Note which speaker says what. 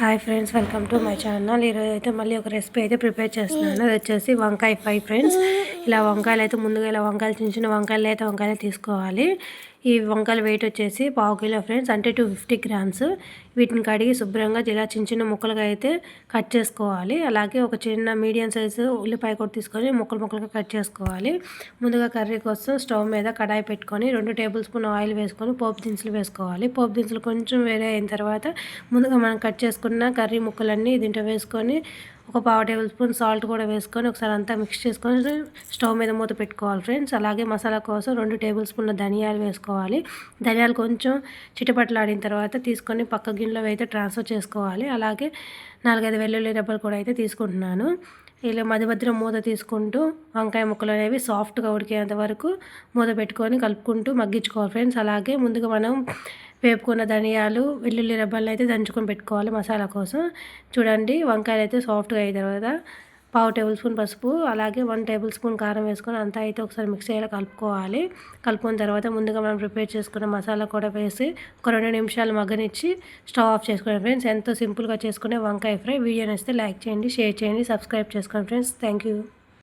Speaker 1: Hi friends welcome to my channel. ఈరోజు అయితే మళ్ళీ ఒక రెసిపీ అయితే ప్రిపేర్ చేస్తున్నాను. అది వచ్చేసి వంకాయ ఫ్రై ఫ్రెండ్స్. ఇలా వంకాయలు అయితే ముందుగా ఇలా వంకాయలు చిన్న చిన్న వంకాయలు అయితే వంకాయలు తీసుకోవాలి. ఈ వంకాయల వెయిట్ వచ్చేసి పావు కిలో ఫ్రెండ్స్ అంటే టూ ఫిఫ్టీ గ్రామ్స్ వీటిని కడిగి శుభ్రంగా ఇలా చిన్న చిన్న ముక్కలుగా అయితే కట్ చేసుకోవాలి. అలాగే ఒక చిన్న మీడియం సైజు ఉల్లిపాయ కూడా తీసుకొని ముక్కలు ముక్కలుగా కట్ చేసుకోవాలి. ముందుగా కర్రీ కోసం స్టవ్ మీద కడాయి పెట్టుకొని రెండు టేబుల్ స్పూన్ ఆయిల్ వేసుకొని పోపు దినుసులు వేసుకోవాలి. పోపు దినుసులు కొంచెం వేరే అయిన తర్వాత ముందుగా మనం కట్ చేసుకున్న కర్రీ ముక్కలన్నీ దీంట్లో వేసుకొని ఒక పావు టేబుల్ స్పూన్ సాల్ట్ కూడా వేసుకొని ఒకసారి అంతా మిక్స్ చేసుకొని స్టవ్ మీద మూత పెట్టుకోవాలి ఫ్రెండ్స్. అలాగే మసాలా కోసం రెండు టేబుల్ స్పూన్ల ధనియాలు వేసుకోవాలి. ధనియాలు కొంచెం చిటపట్లాడిన తర్వాత తీసుకొని పక్క గిన్నెలో అయితే ట్రాన్స్ఫర్ చేసుకోవాలి. అలాగే నాలుగైదు వెల్లుల్లి రెబ్బలు కూడా అయితే తీసుకుంటున్నాను. ఇలా మధ్య మధ్యలో మూత తీసుకుంటూ వంకాయ ముక్కలు అనేవి సాఫ్ట్గా ఉడికేంత వరకు మూత పెట్టుకొని కలుపుకుంటూ మగ్గించుకోవాలి ఫ్రెండ్స్. అలాగే ముందుగా మనం వేపుకున్న ధనియాలు వెల్లుల్లి రెబ్బలను అయితే దంచుకొని పెట్టుకోవాలి మసాలా కోసం. చూడండి వంకాయలు అయితే సాఫ్ట్గా అయిన తర్వాత పావు టేబుల్ స్పూన్ పసుపు అలాగే వన్ టేబుల్ స్పూన్ కారం వేసుకొని అంతా అయితే ఒకసారి మిక్స్ అయ్యేలా కలుపుకోవాలి. కలుపుకున్న తర్వాత ముందుగా మనం ప్రిపేర్ చేసుకున్న మసాలా కూడా వేసి ఒక రెండు నిమిషాలు మగ్గనిచ్చి స్టవ్ ఆఫ్ చేసుకోండి ఫ్రెండ్స్. ఎంతో సింపుల్గా చేసుకునే వంకాయ ఫ్రై. వీడియో నచ్చితే లైక్ చేయండి షేర్ చేయండి సబ్స్క్రైబ్ చేసుకోండి ఫ్రెండ్స్. Thank you.